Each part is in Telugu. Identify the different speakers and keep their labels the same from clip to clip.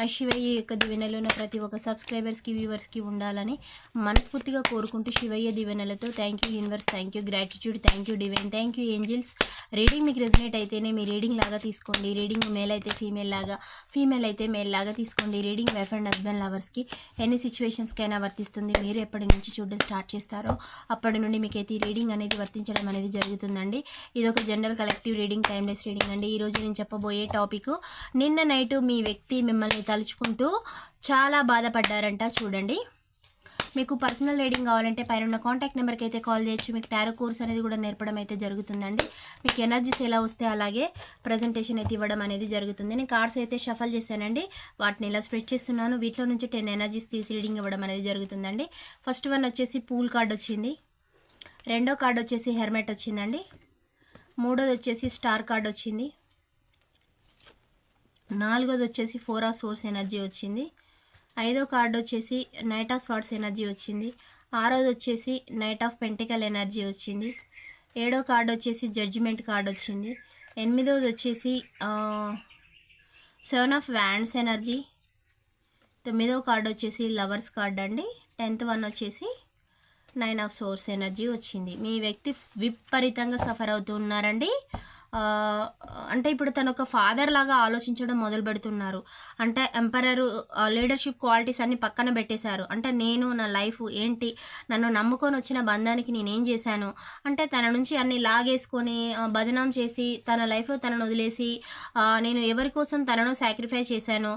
Speaker 1: ఆ శివయ్య యొక్క దివెనలు ఉన్న ప్రతి ఒక్క సబ్స్క్రైబర్స్కి వ్యూవర్స్కి ఉండాలని మనస్ఫూర్తిగా కోరుకుంటూ Shivayya దివెనలతో thank you universe thank you gratitude thank you divine thank you angels reading మీకు రెజినేట్ అయితేనే మీ రీడింగ్ లాగా తీసుకోండి. రీడింగ్ మేల్ అయితే ఫీమేల్ లాగా ఫీమేల్ అయితే మేల్ లాగా తీసుకోండి. రీడింగ్ వైఫ్ అండ్ హస్బెండ్ లవర్స్కి ఎన్ని సిచ్యువేషన్స్కైనా వర్తిస్తుంది. మీరు ఎప్పటి నుంచి చూడడం స్టార్ట్ చేస్తారో అప్పటి నుండి మీకైతే రీడింగ్ అనేది వర్తించడం అనేది జరుగుతుందండి. ఇది ఒక general collective reading timeless reading అండి ఈరోజు నేను చెప్పబోయే టాపిక్ నిన్న నైట్ మీ వ్యక్తి మిమ్మల్ని తలుచుకుంటూ చాలా బాధపడ్డారంట చూడండి. మీకు పర్సనల్ రీడింగ్ కావాలంటే పైన ఉన్న కాంటాక్ట్ నెంబర్కి అయితే కాల్ చేయొచ్చు. మీకు టారో కోర్స్ అనేది కూడా నేర్పడం అయితే జరుగుతుందండి. మీకు ఎనర్జీస్ ఎలా వస్తే అలాగే ప్రజెంటేషన్ అయితే ఇవ్వడం అనేది జరుగుతుంది. నేను కార్డ్స్ అయితే షఫల్ చేశానండి. వాటిని ఇలా స్ప్రెడ్ చేస్తున్నాను. వీటిలో నుంచి టెన్ ఎనర్జీస్ తీసి రీడింగ్ ఇవ్వడం అనేది జరుగుతుందండి. ఫస్ట్ వన్ వచ్చేసి పూల్ కార్డ్ వచ్చింది. రెండో కార్డ్ వచ్చేసి హెర్మెట్ వచ్చిందండి. మూడోది వచ్చేసి స్టార్ కార్డ్ వచ్చింది. నాలుగోది వచ్చేసి ఫోర్ ఆఫ్ సోర్స్ ఎనర్జీ వచ్చింది. ఐదో కార్డు వచ్చేసి నైట్ ఆఫ్ స్వాట్స్ ఎనర్జీ వచ్చింది. ఆరోది వచ్చేసి నైట్ ఆఫ్ పెంటికల్ ఎనర్జీ వచ్చింది. ఏడో కార్డు వచ్చేసి జడ్జిమెంట్ కార్డ్ వచ్చింది ఎనిమిదోది వచ్చేసి సెవెన్ ఆఫ్ వ్యాండ్స్ ఎనర్జీ. తొమ్మిదో కార్డు వచ్చేసి లవర్స్ కార్డ్ అండి టెన్త్ వన్ వచ్చేసి నైన్ ఆఫ్ సోర్స్ ఎనర్జీ వచ్చింది. మీ వ్యక్తి విపరీతంగా సఫర్ అవుతున్నారండి ఉన్నారండి. అంటే ఇప్పుడు తను ఒక ఫాదర్ లాగా ఆలోచించడం మొదలు పెడుతున్నారు. అంటే ఎంపరర్ లీడర్షిప్ క్వాలిటీస్ అన్ని పక్కన పెట్టేశారు. అంటే నేను నా లైఫ్ ఏంటి? నన్ను నమ్ముకొని వచ్చిన బంధానికి నేనేం చేశాను? అంటే తన నుంచి అన్ని లాగేసుకొని బదనాం చేసి తన లైఫ్లో తనను వదిలేసి నేను ఎవరి కోసం తనను సాక్రిఫై చేశాను?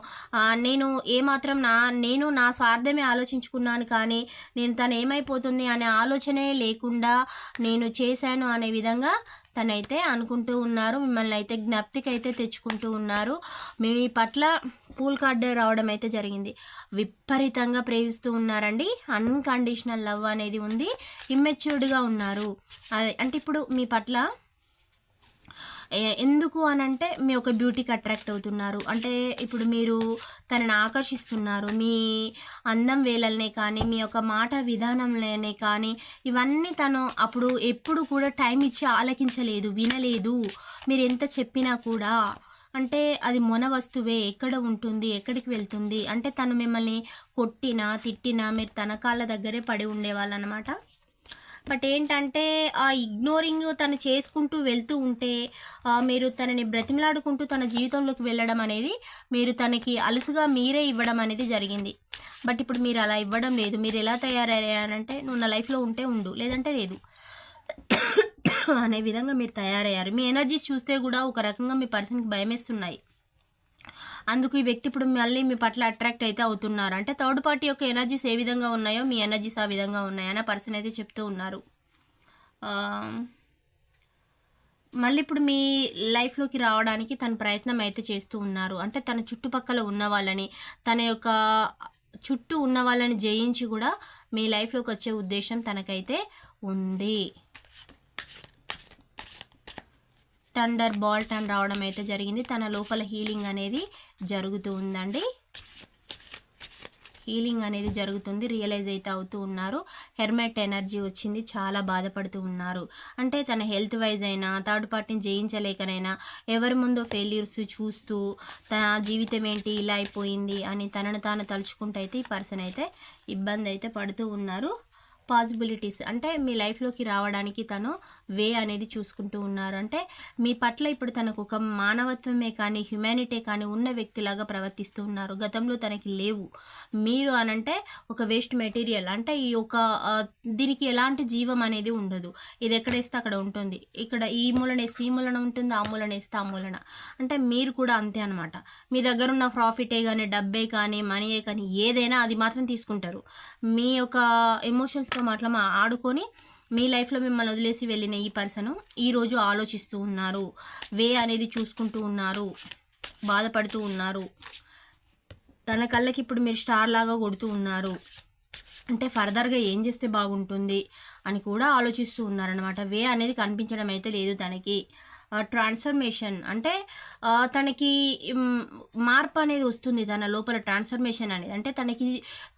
Speaker 1: నేను ఏమాత్రం నా నేను నా స్వార్థమే ఆలోచించుకున్నాను కానీ నేను తను ఏమైపోతుంది అనే ఆలోచనే లేకుండా నేను చేశాను అనే విధంగా తనైతే అనుకుంటూ ఉన్నారు. మిమ్మల్ని అయితే జ్ఞప్తికి అయితే తెచ్చుకుంటూ ఉన్నారు. మీ పట్ల పూల్ కార్డ్ రావడం అయితే జరిగింది. విపరీతంగా ప్రేమిస్తూ ఉన్నారండి. అన్కండిషనల్ లవ్ అనేది ఉంది. ఇమ్మెచ్యూర్డ్గా ఉన్నారు. అదే అంటే ఇప్పుడు మీ పట్ల ఎందుకు అని అంటే మీ ఒక బ్యూటీకి అట్రాక్ట్ అవుతున్నారు. అంటే ఇప్పుడు మీరు తనని ఆకర్షిస్తున్నారు. మీ అందం వేలల్నే కానీ మీ యొక్క మాట విధానంలోనే కానీ ఇవన్నీ తను అప్పుడు ఎప్పుడు కూడా టైం ఇచ్చి ఆలకించలేదు వినలేదు. మీరు ఎంత చెప్పినా కూడా అంటే అది మొన వస్తువే ఎక్కడ ఉంటుంది ఎక్కడికి వెళ్తుంది. అంటే తను మిమ్మల్ని కొట్టినా తిట్టినా మీరు తన కాళ్ళ దగ్గరే పడి ఉండేవాళ్ళనమాట. బట్ ఏంటంటే ఆ ఇగ్నోరింగ్ తను చేసుకుంటూ వెళ్తూ ఉంటే మీరు తనని బ్రతిమలాడుకుంటూ తన జీవితంలోకి వెళ్ళడం అనేది మీరు తనకి అలుసుగా మీరే ఇవ్వడం అనేది జరిగింది. బట్ ఇప్పుడు మీరు అలా ఇవ్వడం లేదు. మీరు ఎలా తయారయ్యారంటే నువ్వు నా లైఫ్లో ఉంటే ఉండు. లేదంటే లేదు. అనే విధంగా మీరు తయారయ్యారు. మీ ఎనర్జీస్ చూస్తే కూడా ఒక రకంగా మీ పర్సన్కి భయమేస్తున్నాయి. అందుకు ఈ వ్యక్తి ఇప్పుడు మళ్ళీ మీ పట్ల అట్రాక్ట్ అయితే అవుతున్నారు. అంటే థర్డ్ పార్టీ యొక్క ఎనర్జీస్ ఏ విధంగా ఉన్నాయో మీ ఎనర్జీస్ ఆ విధంగా ఉన్నాయని పర్సన్ అయితే చెప్తూ ఉన్నారు. మళ్ళీ ఇప్పుడు మీ లైఫ్లోకి రావడానికి తన ప్రయత్నం అయితే చేస్తూ ఉన్నారు. అంటే తన చుట్టుపక్కల ఉన్న వాళ్ళని తన యొక్క చుట్టూ ఉన్న వాళ్ళని జయించి కూడా మీ లైఫ్లోకి వచ్చే ఉద్దేశం తనకైతే ఉంది. థండర్ బాల్ అని రావడం అయితే జరిగింది. తన లోపల హీలింగ్ అనేది జరుగుతూ ఉందండి. హీలింగ్ అనేది జరుగుతుంది రియలైజ్ అయితే అవుతూ ఉన్నారు. హెర్మెట్ ఎనర్జీ వచ్చింది చాలా బాధపడుతూ ఉన్నారు. అంటే తన హెల్త్ వైజ్ అయినా థర్డ్ పార్టీని జయించలేకనైనా ఎవరి ముందో ఫెయిల్యూర్స్ చూస్తూ తన జీవితం ఏంటి ఇలా అయిపోయింది అని తనను తాను తలుచుకుంటూ అయితే ఈ పర్సన్ అయితే ఇబ్బంది అయితే పడుతూ ఉన్నారు. పాసిబిలిటీస్ అంటే మీ లైఫ్లోకి రావడానికి తను వే అనేది చూసుకుంటూ ఉన్నారు. అంటే మీ పట్ల ఇప్పుడు తనకు ఒక మానవత్వమే కానీ హ్యుమానిటీ కానీ ఉన్న వ్యక్తిలాగా ప్రవర్తిస్తూ ఉన్నారు. గతంలో తనకి లేవు. మీరు అనంటే ఒక వేస్ట్ మెటీరియల్ అంటే ఈ ఒక దీనికి ఎలాంటి జీవం అనేది ఉండదు. ఇది ఎక్కడ వేస్తే అక్కడ ఉంటుంది. ఇక్కడ ఈ మూలన వేస్తే ఈ మూలన ఉంటుంది ఆ మూలన వేస్తే ఆ మూలన. అంటే మీరు కూడా అంతే అనమాట మీ దగ్గర ఉన్న ప్రాఫిటే కానీ డబ్బే కానీ మనీయే కానీ ఏదైనా అది మాత్రం తీసుకుంటారు. మీ యొక్క ఎమోషన్స్తో మాత్రం ఆడుకొని మీ లైఫ్లో మిమ్మల్ని వదిలేసి వెళ్ళిన ఈ పర్సన్ ఈరోజు ఆలోచిస్తూ ఉన్నారు. వే అనేది చూసుకుంటూ ఉన్నారు. బాధపడుతూ ఉన్నారు. తన కళ్ళకి ఇప్పుడు మీరు స్టార్ లాగా కొడుతూ ఉన్నారు. అంటే ఫర్దర్గా ఏం చేస్తే బాగుంటుంది అని కూడా ఆలోచిస్తూ ఉన్నారనమాట వే అనేది కనిపించడం అయితే లేదు తనకి. ట్రాన్స్ఫర్మేషన్ అంటే తనకి మార్పు అనేది వస్తుంది తన లోపల ట్రాన్స్ఫర్మేషన్ అనేది. అంటే తనకి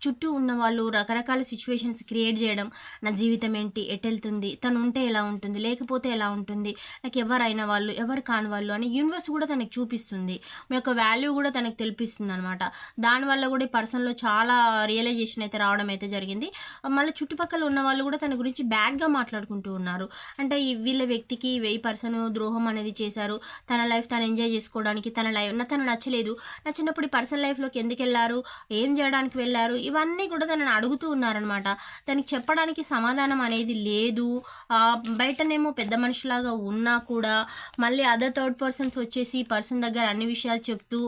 Speaker 1: చుట్టూ ఉన్న వాళ్ళు రకరకాల సిచ్యువేషన్స్ క్రియేట్ చేయడం నా జీవితం ఏంటి ఎటెళ్తుంది తను ఉంటే ఎలా ఉంటుంది లేకపోతే ఎలా ఉంటుంది నాకు ఎవరైనా వాళ్ళు ఎవరు కాని వాళ్ళు అని యూనివర్స్ కూడా తనకి చూపిస్తుంది. మీ యొక్క వాల్యూ కూడా తనకు తెలిపిస్తుంది అనమాట దానివల్ల కూడా ఈ పర్సన్లో చాలా రియలైజేషన్ అయితే రావడం అయితే జరిగింది. మళ్ళీ చుట్టుపక్కల ఉన్న వాళ్ళు కూడా తన గురించి బ్యాడ్గా మాట్లాడుకుంటూ ఉన్నారు. అంటే వీళ్ళ వ్యక్తికి ఈ పర్సన్ ద్రోహం అనేది చేశారు. తన లైఫ్ తను ఎంజాయ్ చేసుకోవడానికి తన లైఫ్ నా తను నచ్చలేదు. నా చిన్నప్పుడు ఈ పర్సనల్ లైఫ్లోకి ఎందుకు వెళ్ళారు? ఏం చేయడానికి వెళ్ళారు? ఇవన్నీ కూడా తనని అడుగుతూ ఉన్నారనమాట తనకి చెప్పడానికి సమాధానం అనేది లేదు. బయటనేమో పెద్ద మనిషిలాగా ఉన్నా కూడా మళ్ళీ అదర్ థర్డ్ పర్సన్స్ వచ్చేసి ఈ పర్సన్ దగ్గర అన్ని విషయాలు చెప్తూ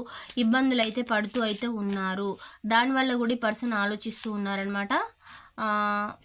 Speaker 1: ఇబ్బందులు అయితే పడుతూ అయితే ఉన్నారు. దానివల్ల కూడా ఈ పర్సన్ ఆలోచిస్తూ ఉన్నారనమాట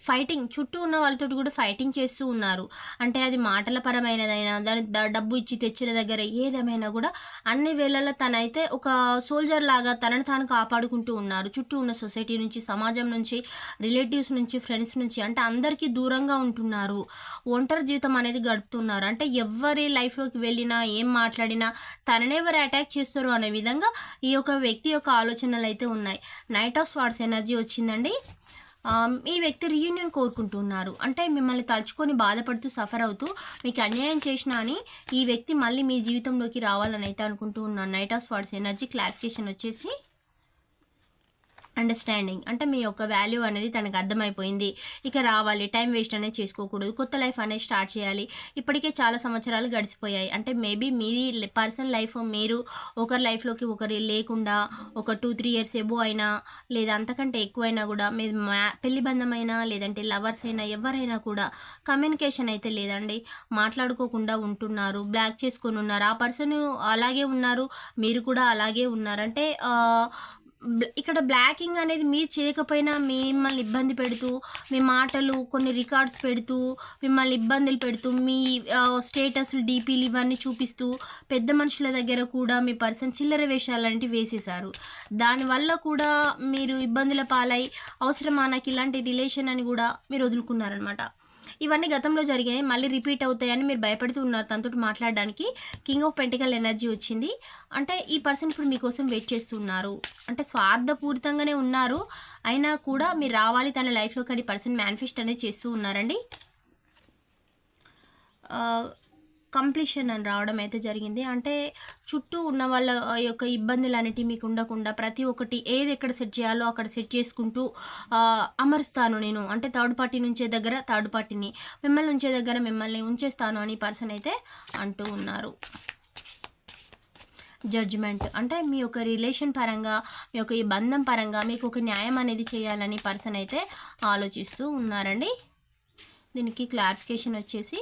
Speaker 1: ఫైటింగ్ చుట్టూ ఉన్న వాళ్ళతో కూడా ఫైటింగ్ చేస్తూ ఉన్నారు. అంటే అది మాటల పరమైనదైనా దాని డబ్బు ఇచ్చి తెచ్చిన దగ్గర ఏదేమైనా కూడా అన్ని వేళల్లో తనైతే ఒక సోల్జర్ లాగా తనను తాను కాపాడుకుంటూ ఉన్నారు. చుట్టూ ఉన్న సొసైటీ నుంచి సమాజం నుంచి రిలేటివ్స్ నుంచి ఫ్రెండ్స్ నుంచి అంటే అందరికీ దూరంగా ఉంటున్నారు. ఒంటరి జీవితం అనేది గడుపుతున్నారు. అంటే ఎవరి లైఫ్లోకి వెళ్ళినా ఏం మాట్లాడినా తననే ఎవరు అటాక్ చేస్తారు అనే విధంగా ఈ యొక్క వ్యక్తి యొక్క ఆలోచనలు అయితే ఉన్నాయి. నైట్ ఆఫ్ స్వార్డ్స్ ఎనర్జీ వచ్చిందండి. ఈ వ్యక్తి రీయూనియన్ కోరుకుంటున్నారు. అంటే మిమ్మల్ని తలుచుకొని బాధపడుతూ సఫర్ అవుతూ మీకు అన్యాయం చేసినా అని ఈ వ్యక్తి మళ్ళీ మీ జీవితంలోకి రావాలని అయితే అనుకుంటూ ఉన్నాను knight of swords energy clarification వచ్చేసి అండర్స్టాండింగ్ అంటే మీ యొక్క వాల్యూ అనేది తనకు అర్థమైపోయింది. ఇక రావాలి టైం వేస్ట్ అనేది చేసుకోకూడదు. కొత్త లైఫ్ అనేది స్టార్ట్ చేయాలి. ఇప్పటికే చాలా సంవత్సరాలు గడిచిపోయాయి. అంటే మేబీ మీ పర్సనల్ లైఫ్ మీరు ఒకరి లైఫ్లోకి ఒకరి లేకుండా ఒక టూ త్రీ ఇయర్స్ ఎబో అయినా లేదా అంతకంటే ఎక్కువైనా కూడా మీరు మ్యా పెళ్ళి బంధమైనా లేదంటే లవర్స్ అయినా ఎవరైనా కూడా కమ్యూనికేషన్ అయితే లేదండి. మాట్లాడుకోకుండా ఉంటున్నారు. బ్లాక్ చేసుకొని ఉన్నారు. ఆ పర్సన్ అలాగే ఉన్నారు. మీరు కూడా అలాగే ఉన్నారు. అంటే ఇక్కడ బ్లాకింగ్ అనేది మీరు చేయకపోయినా మిమ్మల్ని ఇబ్బంది పెడుతూ మీ మాటలు కొన్ని రికార్డ్స్ పెడుతూ మిమ్మల్ని ఇబ్బందులు పెడుతూ మీ స్టేటస్ డీపీలు ఇవన్నీ చూపిస్తూ పెద్ద మనుషుల దగ్గర కూడా మీ పర్సన్ చిల్లర వేషాలు లాంటివి వేసేశారు. దానివల్ల కూడా మీరు ఇబ్బందుల పాలై అవసరమా నాకు ఇలాంటి రిలేషన్ అని కూడా మీరు వదులుకున్నారనమాట ఇవన్నీ గతంలో జరిగాయి మళ్ళీ రిపీట్ అవుతాయని మీరు భయపడుతూ ఉన్నారు తనతో మాట్లాడడానికి. కింగ్ ఆఫ్ పెంటికల్ ఎనర్జీ వచ్చింది. అంటే ఈ పర్సన్ ఇప్పుడు మీకోసం వెయిట్ చేస్తున్నారు. అంటే స్వార్థపూరితంగానే ఉన్నారు. అయినా కూడా మీరు రావాలి తన లైఫ్లో కానీ పర్సన్ మేనిఫెస్ట్ అనేది చేస్తూ ఉన్నారండి. కంప్లీషన్ అని రావడం అయితే జరిగింది. అంటే చుట్టూ ఉన్న వాళ్ళ యొక్క ఇబ్బందులు అనేటివి మీకు ఉండకుండా ప్రతి ఒక్కటి ఏది ఎక్కడ సెట్ చేయాలో అక్కడ సెట్ చేసుకుంటూ అమరుస్తాను నేను. అంటే థర్డ్ పార్టీ నుంచే దగ్గర థర్డ్ పార్టీని మిమ్మల్ని ఉంచే దగ్గర మిమ్మల్ని ఉంచేస్తాను అని పర్సన్ అయితే అంటూ ఉన్నారు. జడ్జిమెంట్ అంటే మీ యొక్క రిలేషన్ పరంగా మీ యొక్క ఈ బంధం పరంగా మీకు ఒక న్యాయం అనేది చేయాలని పర్సన్ అయితే ఆలోచిస్తూ ఉన్నారండి. దీనికి క్లారిఫికేషన్ వచ్చేసి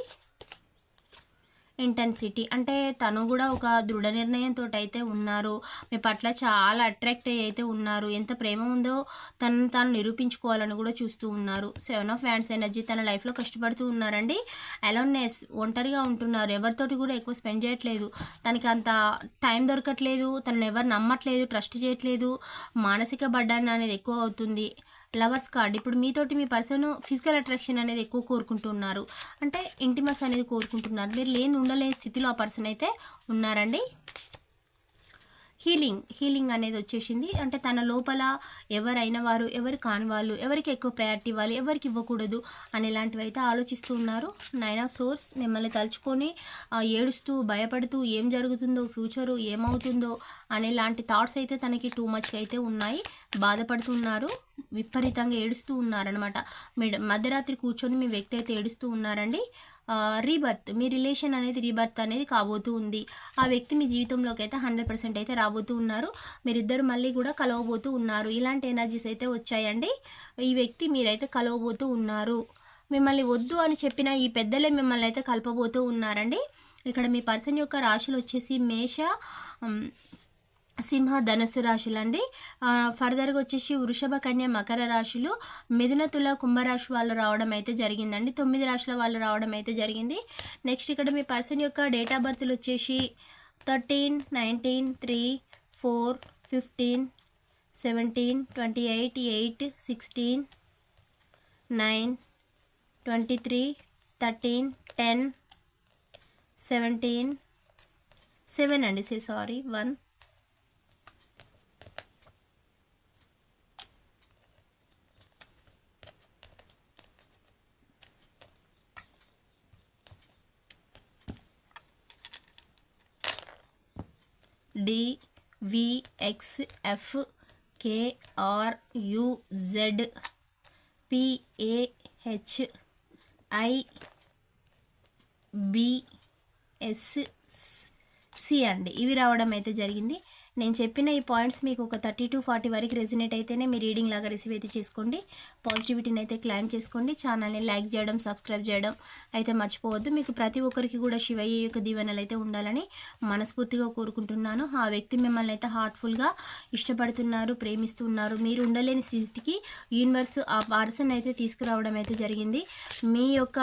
Speaker 1: ఇంటెన్సిటీ అంటే తను కూడా ఒక దృఢ నిర్ణయంతో అయితే ఉన్నారు. మీ పట్ల చాలా అట్రాక్ట్ అయ్యి అయితే ఉన్నారు. ఎంత ప్రేమ ఉందో తనను తాను నిరూపించుకోవాలని కూడా చూస్తూ ఉన్నారు. సెవెన్ ఆఫ్ హ్యాండ్స్ ఎనర్జీ తన లైఫ్లో కష్టపడుతూ ఉన్నారండి. అలోన్నెస్ ఒంటరిగా ఉంటున్నారు. ఎవరితోటి కూడా ఎక్కువ స్పెండ్ చేయట్లేదు. తనకి అంత టైం దొరకట్లేదు. తనని ఎవరు నమ్మట్లేదు ట్రస్ట్ చేయట్లేదు. మానసిక బడ్డాన్ని అనేది ఎక్కువ అవుతుంది. Lovers card. ఇప్పుడు మీతోటి మీ పర్సన్ ఫిజికల్ అట్రాక్షన్ అనేది ఎక్కువ కోరుకుంటున్నారు అంటే ఇంటిమస్ అనేది కోరుకుంటున్నారు. మీరు లేని ఉండలేని స్థితిలో ఆ పర్సన్ అయితే ఉన్నారండి. హీలింగ్ హీలింగ్ అనేది వచ్చేసింది. అంటే తన లోపల ఎవరైన వారు ఎవరు కాని వాళ్ళు ఎవరికి ఎక్కువ ప్రయారిటీ ఇవ్వాలి ఎవరికి ఇవ్వకూడదు అనేలాంటివి అయితే ఆలోచిస్తూ ఉన్నారు. నైన్ ఆఫ్ సోర్స్ మిమ్మల్ని తలుచుకొని ఏడుస్తూ భయపడుతూ ఏం జరుగుతుందో ఫ్యూచరు ఏమవుతుందో అనేలాంటి థాట్స్ అయితే తనకి టూ మచ్గా అయితే ఉన్నాయి. బాధపడుతున్నారు విపరీతంగా ఏడుస్తూ ఉన్నారనమాట మీ మధ్యరాత్రి కూర్చొని మీ వ్యక్తి అయితే ఏడుస్తూ ఉన్నారండి. రీబర్త్ మీ రిలేషన్ అనేది రీబర్త్ అనేది కాబోతూ ఉంది. ఆ వ్యక్తి మీ జీవితంలోకి అయితే హండ్రెడ్ పర్సెంట్ అయితే రాబోతూ ఉన్నారు. మీరిద్దరు మళ్ళీ కూడా కలవబోతూ ఉన్నారు. ఇలాంటి ఎనర్జీస్ అయితే వచ్చాయండి. ఈ వ్యక్తి మీరైతే కలవబోతూ ఉన్నారు. మిమ్మల్ని వద్దు అని చెప్పిన ఈ పెద్దలే మిమ్మల్ని అయితే కలపబోతూ ఉన్నారండి. ఇక్కడ మీ పర్సన్ యొక్క రాశులు వచ్చేసి మేష సింహ ధనస్సు రాశులు అండి ఫర్దర్గా వచ్చేసి వృషభ కన్య మకర రాశులు. మిథున తుల కుంభరాశి వాళ్ళు రావడం అయితే జరిగిందండి. తొమ్మిది రాశుల వాళ్ళు రావడం అయితే జరిగింది. నెక్స్ట్ ఇక్కడ మీ పర్సన్ యొక్క డేట్ ఆఫ్ బర్త్లు వచ్చేసి thirteen nineteen three four fifteen seventeen twenty eight eight sixteen nine twenty three thirteen ten seventeen seven అండి. Sorry one. D VX F PAH I BS C అండి. ఇవి రావడం అయితే జరిగింది. నేను చెప్పిన ఈ పాయింట్స్ మీకు ఒక థర్టీ టు ఫార్టీ వరకు రెజినేట్ అయితేనే మీ రీడింగ్ లాగా రిసీవ్ అయితే చేసుకోండి. పాజిటివిటీని అయితే క్లైమ్ చేసుకోండి. ఛానల్ని లైక్ చేయడం సబ్స్క్రైబ్ చేయడం అయితే మర్చిపోవద్దు. మీకు ప్రతి ఒక్కరికి కూడా శివయ్య యొక్క దీవెనలు అయితే ఉండాలని మనస్ఫూర్తిగా కోరుకుంటున్నాను. ఆ వ్యక్తి మిమ్మల్ని అయితే హార్ట్ఫుల్గా ఇష్టపడుతున్నారు ప్రేమిస్తున్నారు. మీరు ఉండలేని స్థితికి యూనివర్స్ ఆ పర్సన్ అయితే తీసుకురావడం అయితే జరిగింది. మీ యొక్క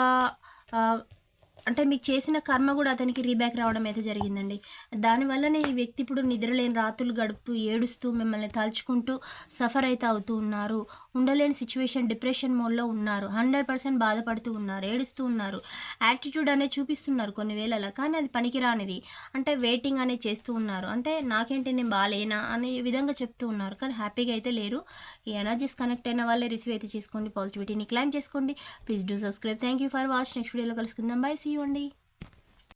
Speaker 1: అంటే మీకు చేసిన కర్మ కూడా అతనికి రీబ్యాక్ రావడం అయితే జరిగిందండి. దానివల్లనే ఈ వ్యక్తి ఇప్పుడు నిద్రలేని రాత్రులు గడుపుతూ ఏడుస్తూ మిమ్మల్ని తలుచుకుంటూ సఫర్ అయితే అవుతూ ఉన్నారు. ఉండలేని సిచ్యువేషన్ డిప్రెషన్ మోడ్లో ఉన్నారు. హండ్రెడ్ పర్సెంట్ బాధపడుతూ ఉన్నారు ఏడుస్తూ ఉన్నారు. యాటిట్యూడ్ అనేది చూపిస్తున్నారు కొన్ని వేళలా కానీ అది పనికిరానిది. అంటే వెయిటింగ్ అనేది చేస్తూ ఉన్నారు. అంటే నాకేంటి నేను బాగాలేనా అనే విధంగా చెప్తూ ఉన్నారు. కానీ హ్యాపీగా అయితే లేరు. ఈ ఎనర్జీస్ కనెక్ట్ అయిన వాళ్ళే రిసీవ్ అయితే చేసుకోండి పాజిటివిటీని క్లైమ్ చేసుకోండి. Please do subscribe thank you for watch next వీడియోలో కలుసుకుందాం. బై సీ అండి.